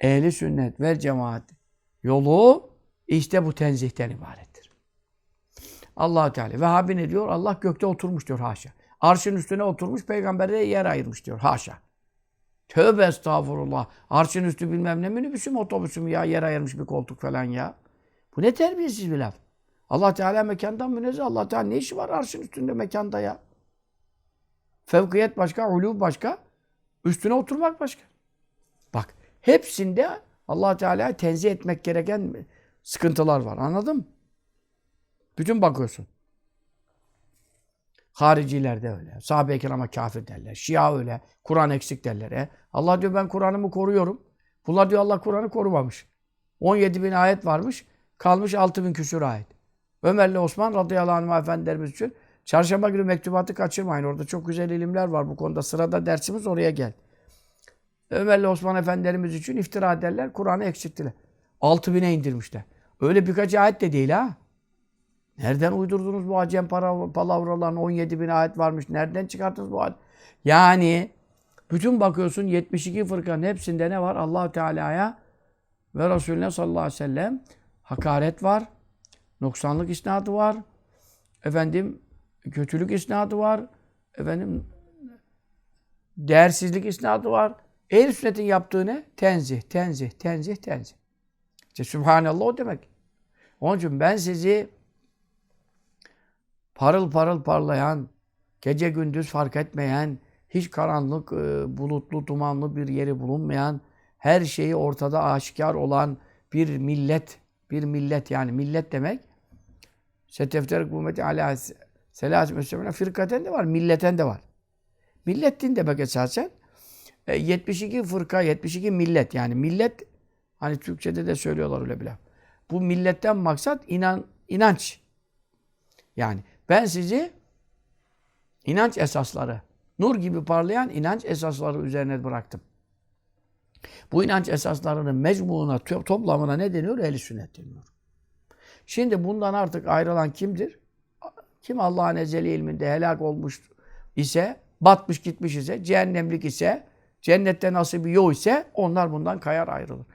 ehli sünnet ve cemaat yolu işte bu tenzihten ibarettir. allah Teala. Vehhabi ne diyor? Allah gökte oturmuş diyor haşa. Arşın üstüne oturmuş peygambere yer ayırmış diyor haşa. Tövbe estağfurullah. Arşın üstü bilmem ne minibüsü mü otobüsü mü ya yer ayırmış bir koltuk falan ya. Bu ne terbiyesiz bir laf. Allah Teala mekandan münezzeh. Allah Teala ne işi var arşın üstünde mekanda ya? Fevkiyet başka, ulu başka. Üstüne oturmak başka. Hepsinde Allah Teala'yı tenzih etmek gereken sıkıntılar var. Anladın mı? Bütün bakıyorsun. Hariciler de öyle. Sahabe-i kirama kafir derler. Şia öyle. Kur'an eksik derler. E, Allah diyor ben Kur'an'ımı koruyorum. Bunlar diyor Allah Kur'an'ı korumamış. 17 bin ayet varmış. Kalmış 6 bin küsur ayet. Ömer'le Osman radıyallahu anh efendilerimiz için çarşamba günü mektubatı kaçırmayın. Orada çok güzel ilimler var bu konuda. Sırada dersimiz oraya gel. Ömer'le Osman efendilerimiz için iftira ederler. Kur'an'ı eksilttiler. 6 bine indirmişler. Öyle birkaç ayet de değil ha. Nereden uydurdunuz bu acem palavralarını 17 bin ayet varmış. Nereden çıkarttınız bu ayet? Yani bütün bakıyorsun 72 fırkanın hepsinde ne var? allah Teala'ya ve Resulüne sallallahu aleyhi ve sellem hakaret var. Noksanlık isnadı var. Efendim kötülük isnadı var. Efendim değersizlik isnadı var. Ehl-i sünnetin yaptığı ne? Tenzih, tenzih, tenzih, tenzih. İşte Sübhanallah o demek. Onun için ben sizi parıl parıl parlayan, gece gündüz fark etmeyen, hiç karanlık, e, bulutlu, dumanlı bir yeri bulunmayan, her şeyi ortada aşikar olan bir millet, bir millet yani millet demek, Setefterik ümmeti ala selâs müslimine firkaten de var, milleten de var. Millet din demek esasen. E, 72 fırka, 72 millet yani millet hani Türkçede de söylüyorlar öyle bile. Bu milletten maksat inan inanç. Yani ben sizi inanç esasları, nur gibi parlayan inanç esasları üzerine bıraktım. Bu inanç esaslarının mecmuuna, to- toplamına ne deniyor? Ehl-i sünnet deniyor. Şimdi bundan artık ayrılan kimdir? Kim Allah'ın ezeli ilminde helak olmuş ise, batmış gitmiş ise, cehennemlik ise, cennette nasibi yok ise onlar bundan kayar ayrılır.